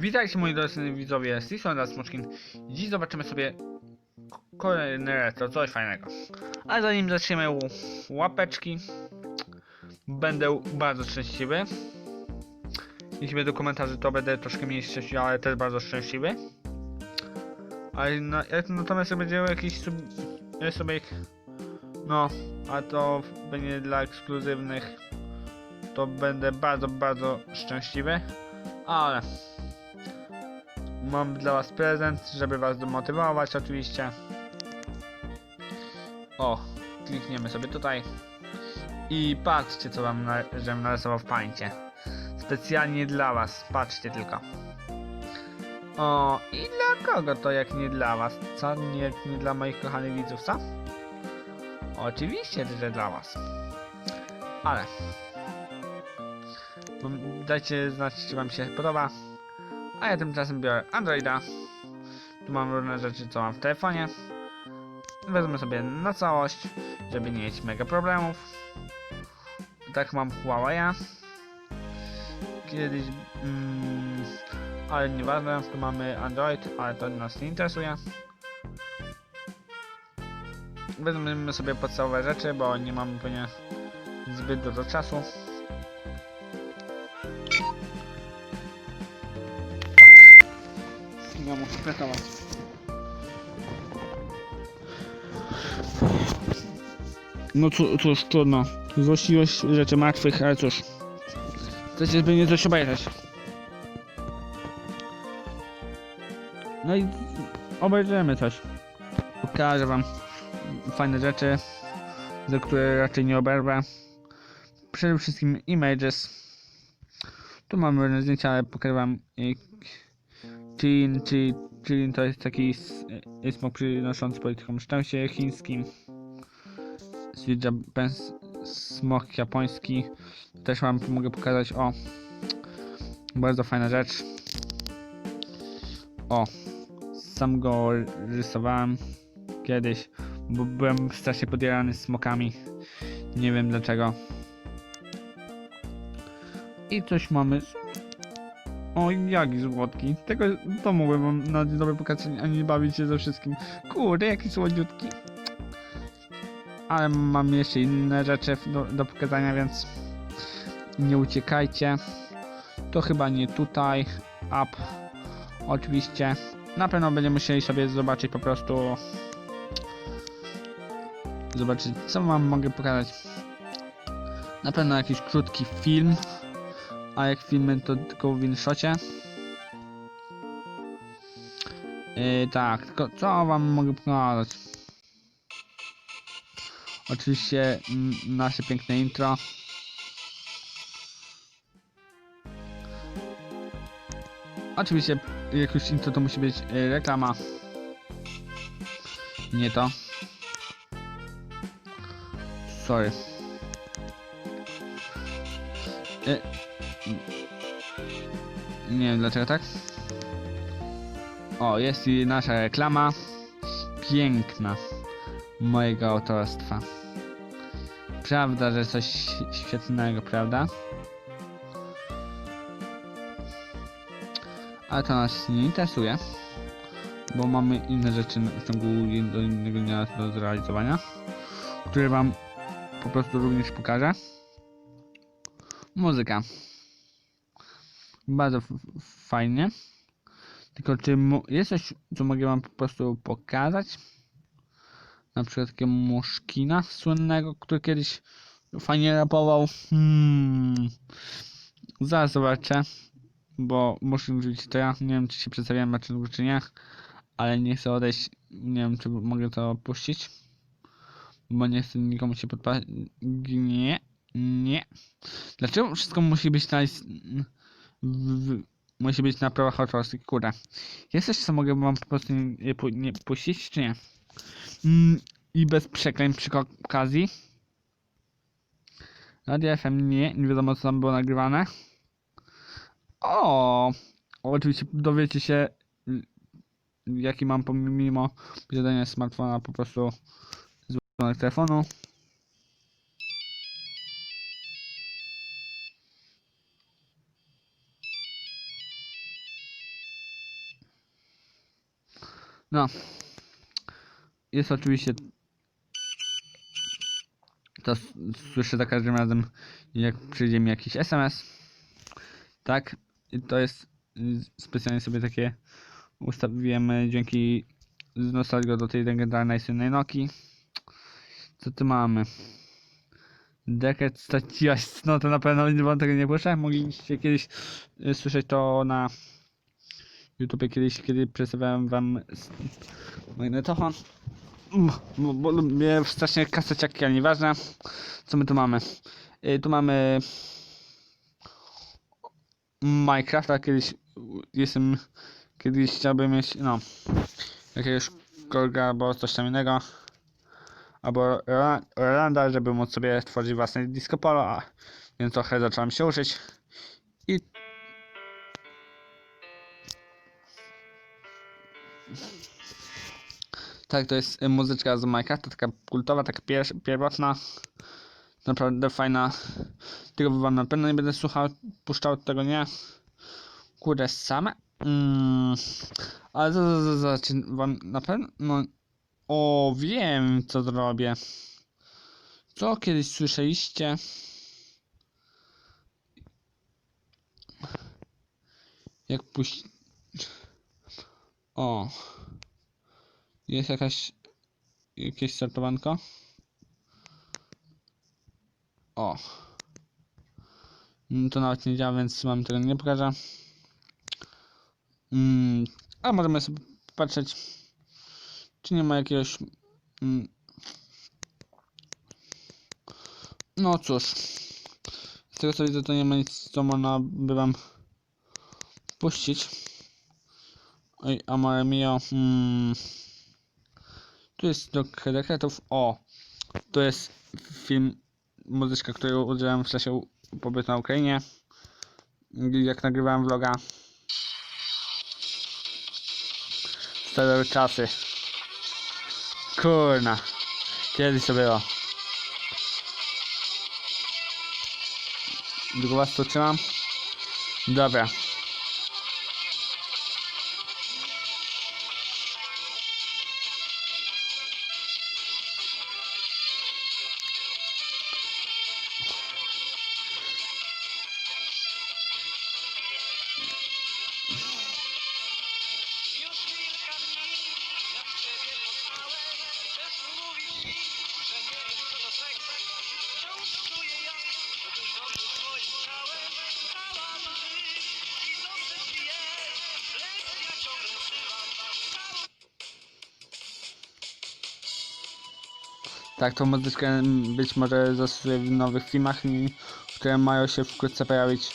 Witajcie moi drodzy widzowie, z tej strony raz Smoczkin. Dziś zobaczymy sobie kolejne retro, coś fajnego. Ale zanim zaczniemy łapeczki, będę bardzo szczęśliwy. Jeśli będą komentarze, to będę troszkę mniej szczęśliwy, ale też bardzo szczęśliwy. Ale na, natomiast jak będzie jakiś sub, sobie, no, a to będzie dla ekskluzywnych, to będę bardzo, bardzo szczęśliwy. Ale mam dla was prezent, żeby was domotywować oczywiście. O, klikniemy sobie tutaj. I patrzcie co wam na, żem narysował w pańcie. Specjalnie dla was, patrzcie tylko. O, i dla kogo to jak nie dla was? Co? Nie, nie dla moich kochanych widzów, co? Oczywiście, że dla was. Ale Dajcie znać, czy wam się podoba. A ja tymczasem biorę Androida. Tu mam różne rzeczy, co mam w telefonie. Wezmę sobie na całość, żeby nie mieć mega problemów. Tak mam Huawei'a. Kiedyś... Mm, ale nieważne, tu mamy Android, ale to nas nie interesuje. Weźmiemy sobie podstawowe rzeczy, bo nie mamy pewnie zbyt dużo czasu. Ja muszę pracować. No cóż, trudno. Złościłeś rzeczy martwych, ale cóż. Chcecie by nie coś obejrzeć. No i obejrzymy coś. Pokażę wam fajne rzeczy, za które raczej nie oberwę. Przede wszystkim images. Tu mamy różne zdjęcia, ale pokażę wam jak Chin, czy, Chin to jest taki smok przynoszący politykom szczęście chińskim. Sweet smok japoński. Też wam mogę pokazać, o. Bardzo fajna rzecz. O. Sam go rysowałem kiedyś, bo byłem strasznie podjarany smokami. Nie wiem dlaczego. I coś mamy z o, jaki słodki. Tego to mogłem wam na dzień dobry pokazać, a nie bawić się ze wszystkim. Kurde, jaki słodziutki. Ale mam jeszcze inne rzeczy do, do pokazania, więc nie uciekajcie. To chyba nie tutaj. Up. Oczywiście. Na pewno będziemy musieli sobie zobaczyć po prostu. Zobaczyć, co wam mogę pokazać. Na pewno jakiś krótki film. A jak filmy to tylko w InShocie. Yy, tak, tylko co wam mogę pokazać? Oczywiście mm, nasze piękne intro. Oczywiście jak już intro to musi być yy, reklama. Nie to. Sorry. Yy, nie wiem dlaczego tak. O, jest i nasza reklama. Piękna. Mojego autorstwa. Prawda, że coś świetnego, prawda? Ale to nas nie interesuje. Bo mamy inne rzeczy w ciągu do innego dnia do zrealizowania. Które wam po prostu również pokażę. Muzyka bardzo fajnie. Tylko czy jest coś, co mogę wam po prostu pokazać? Na przykład takiego Muszkina słynnego, który kiedyś fajnie rapował. Hmm. Zaraz zobaczę. Bo muszę mówić to ja. Nie wiem, czy się przedstawiałem na czym czy nie. Ale nie chcę odejść. Nie wiem, czy mogę to opuścić. Bo nie chcę nikomu się podpaść. Nie. Nie. Dlaczego wszystko musi być na... w, musi być na prawach autorskich, kurde. Jest coś, co mogę wam po prostu nie, nie puścić, czy nie? Mm, I bez przekleństw przy okazji. Radio FM nie, nie wiadomo co tam było nagrywane. O, oczywiście dowiecie się jaki mam pomimo posiadania smartfona po prostu z telefonu. No. Jest oczywiście. To słyszę za każdym razem, jak przyjdzie mi jakiś SMS. Tak. I to jest. Specjalnie sobie takie ustawiłem y, dzięki z nostalgią do tej legendarnej słynnej Noki. Co tu mamy? Deket straciłaś no to na pewno wam tego nie puszczę. Mogliście kiedyś y, słyszeć to na YouTube kiedyś, kiedy przedstawiałem wam magnetofon. Mm, Bo, bo lubię strasznie kaseciaki, ale nieważne. Co my tu mamy? Y, tu mamy Minecrafta, kiedyś jestem, kiedyś chciałbym mieć, no, jakiegoś kolga albo coś tam innego. Albo Rola- Rolanda, żeby móc sobie tworzyć własne disco polo, a więc trochę zacząłem się uczyć. Tak, to jest y, muzyczka z Minecrafta, taka kultowa, taka pier- pierwotna. Naprawdę fajna. Tego wam na pewno nie będę słuchał, puszczał tego nie. Kurde, same. Mm, ale za, za, za, czy wam na pewno. No, o, wiem co zrobię. Co kiedyś słyszeliście? Jak puść. O. Jest jakaś. Jakieś sortowanko? O. Mm, To nawet nie działa, więc wam tego nie pokażę. Mm, a możemy sobie popatrzeć, czy nie ma jakiegoś. Mm, no cóż. Z tego co widzę, to nie ma nic, co można by wam puścić. Oj, amore mio. Mm. Tu jest do dekretów. O! To jest film, muzyczka, której udzielałem w czasie pobytu na Ukrainie. Jak nagrywałem vloga. Stare czasy. Kurna. Kiedyś to było. Długo was tu trzymam? Dobra. Tak, tą muzyczkę być może zastosuję w nowych filmach, które mają się wkrótce pojawić.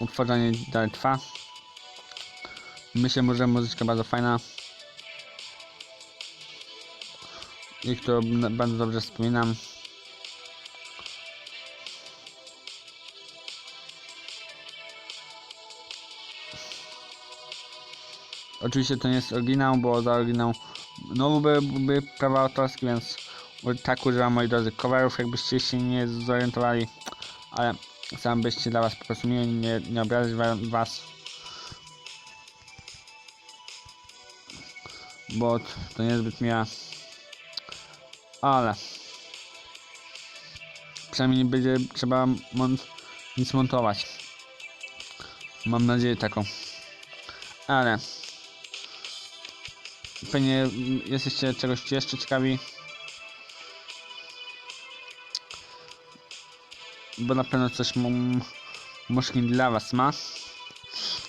Utworzenie dalej trwa. Myślę, że muzyczka bardzo fajna. I którą bardzo dobrze wspominam. Oczywiście to nie jest oryginał, bo za oryginał no były, były prawa autorskie, więc tak używam moi drodzy coverów, jakbyście się nie zorientowali, ale sam byście dla was po prostu mieli, nie, nie obrazić wa- was. Bo to niezbyt miła, ale przynajmniej nie będzie trzeba mon nic montować. Mam nadzieję taką. Ale Pewnie jesteście czegoś jeszcze ciekawi. Bo na pewno coś mam Muszkin dla was ma.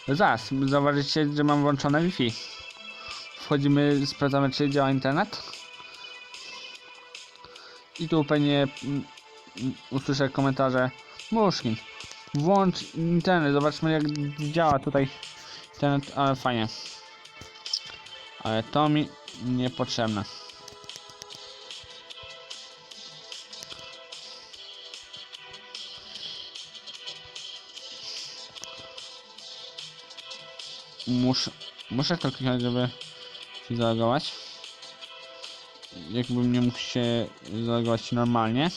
Zaraz, zauważycie, że mam włączone Wi-Fi. Wchodzimy, sprawdzamy czy działa internet. I tu pewnie mm, usłyszę komentarze Muszkin, włącz internet, zobaczmy jak działa tutaj internet, ale fajnie. Ale to mi niepotrzebne. Muszę, muszę to kliknąć, żeby się zalogować. Jakbym nie mógł się zalogować normalnie.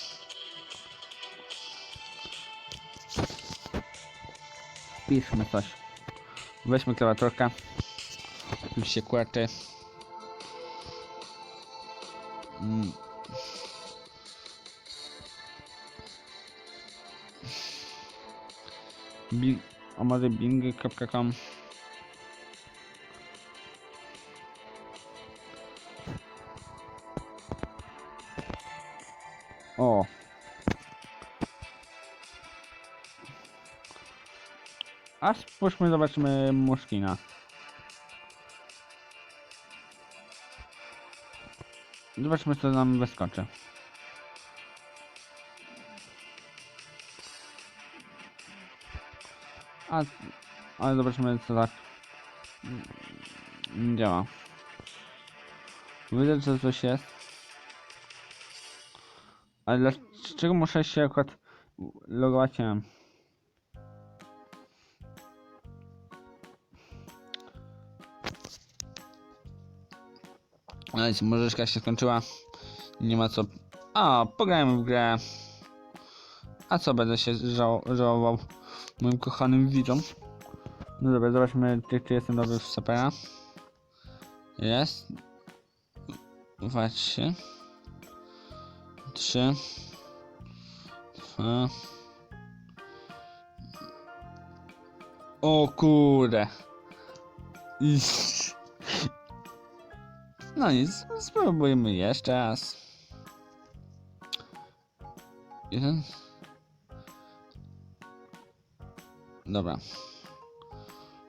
wpiszmy coś. Weźmy klawiaturkę. Oczywiście QWERTY. Mm. Bing, a może bing.com O. A spójrzmy, zobaczymy muszkina. Zobaczmy, co nam wyskoczy. A, ale zobaczymy, co tak działa. Widzę, że coś jest. Ale dlaczego muszę się akurat logować? Nie wiem. Ale możeszka się skończyła. Nie ma co. A, pograjmy w grę. A co będę się żał żałował moim kochanym widzom? No dobra, zobaczmy, czy, czy jestem dobry w sapera. Jest. Dwa, trzy. Dwa. O kurde. Iść. No nic, spróbujmy jeszcze raz. Jeden. Dobra.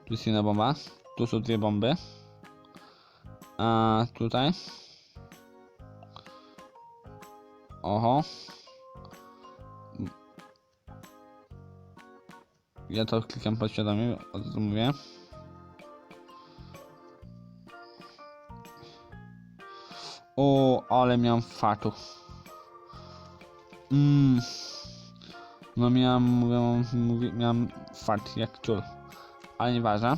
Tu jest jedna bomba. Tu są dwie bomby. A tutaj. Oho. Ja to klikam podświadomie, od razu mówię. O, ale miałem fatu. Mmm. No miałem, mówię, mówi, miałem fart jak ciul. Ale nieważne.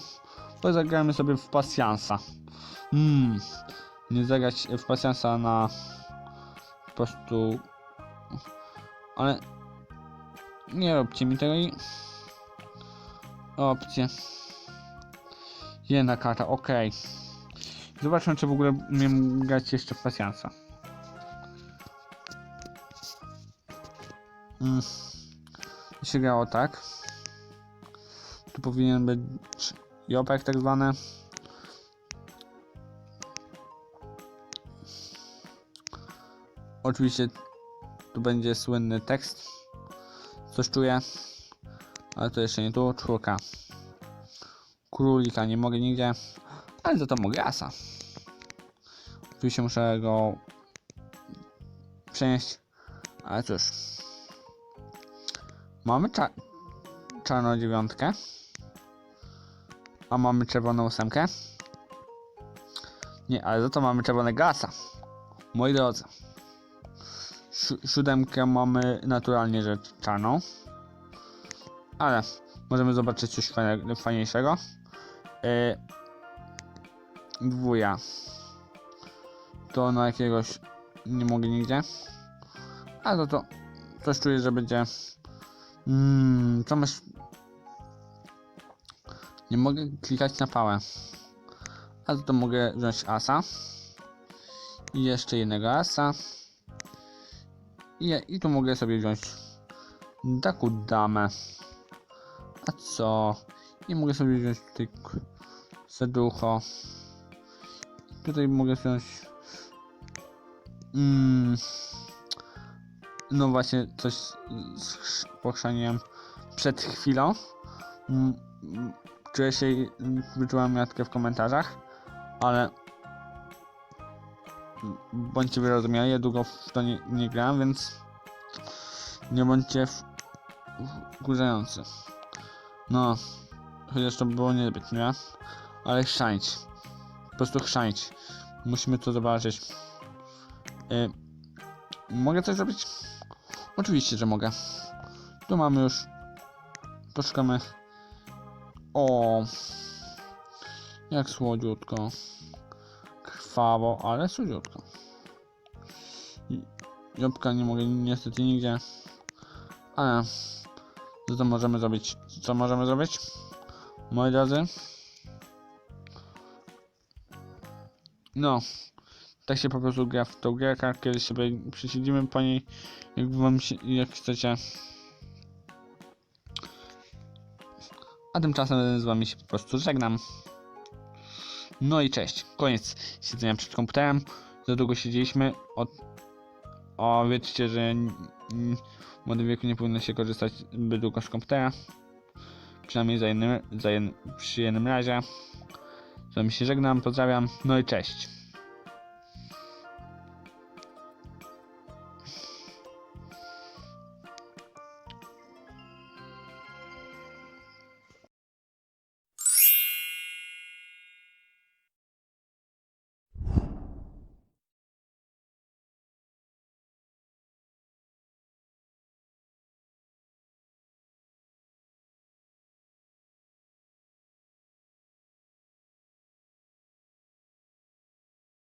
To zagramy sobie w pasjansa. Mmm. Nie zagrać w pasjansa na po prostu. Ale nie róbcie mi tego i opcje. Jedna karta, okej. Zobaczmy, czy w ogóle umiem grać jeszcze pasjansa. Mm. Się grało tak. Tu powinien być jopek tak zwany. Oczywiście tu będzie słynny tekst. Coś czuję. Ale to jeszcze nie tu. Czwórka. Królika nie mogę nigdzie. Ale za to mogę asa. Oczywiście muszę go przenieść. Ale cóż. Mamy cza czarną dziewiątkę. A mamy czerwoną ósemkę. Nie, ale za to mamy czerwonego asa. Moi drodzy. Si siódemkę mamy naturalnie rzecz czarną. Ale możemy zobaczyć coś fajniejszego. Yy, dwuja. To na jakiegoś nie mogę nigdzie. A to to coś czuję, że będzie. Mmm, co masz. Nie mogę klikać na pałę. A to, to mogę wziąć asa. I jeszcze jednego asa. I, I tu mogę sobie wziąć taką damę. A co? I mogę sobie wziąć tutaj serducho. Tutaj mogę wziąć. Mm, no właśnie, coś z- z chrz- pochrzaniłem przed chwilą. Mm, Czuję się, wyczułam miatkę w komentarzach, ale bądźcie wyrozumiali, ja długo w to nie, nie grałem, więc nie bądźcie wkurzający. No, chociaż to było niezbyt miłe, ale chrzanić. Po prostu chrzanić. Musimy to zobaczyć. Y, mogę coś zrobić? Oczywiście, że mogę. Tu mamy już. Poszukamy. O, jak słodziutko. Krwawo, ale słodziutko. Jobłka nie mogę niestety nigdzie. Ale to możemy zrobić. Co możemy zrobić? moi drodzy. No, tak się po prostu gra w tą gierkę, kiedy sobie przesiedzimy po niej, jak wam się, jak chcecie. A tymczasem z wami się po prostu żegnam. No i cześć. Koniec siedzenia przed komputerem. Za długo siedzieliśmy. O, wiecie, że w młodym wieku nie powinno się korzystać zbyt długo z komputera. Przynajmniej za jednym, za jednym, przy jednym razie. Z wami się żegnam, pozdrawiam. No i cześć.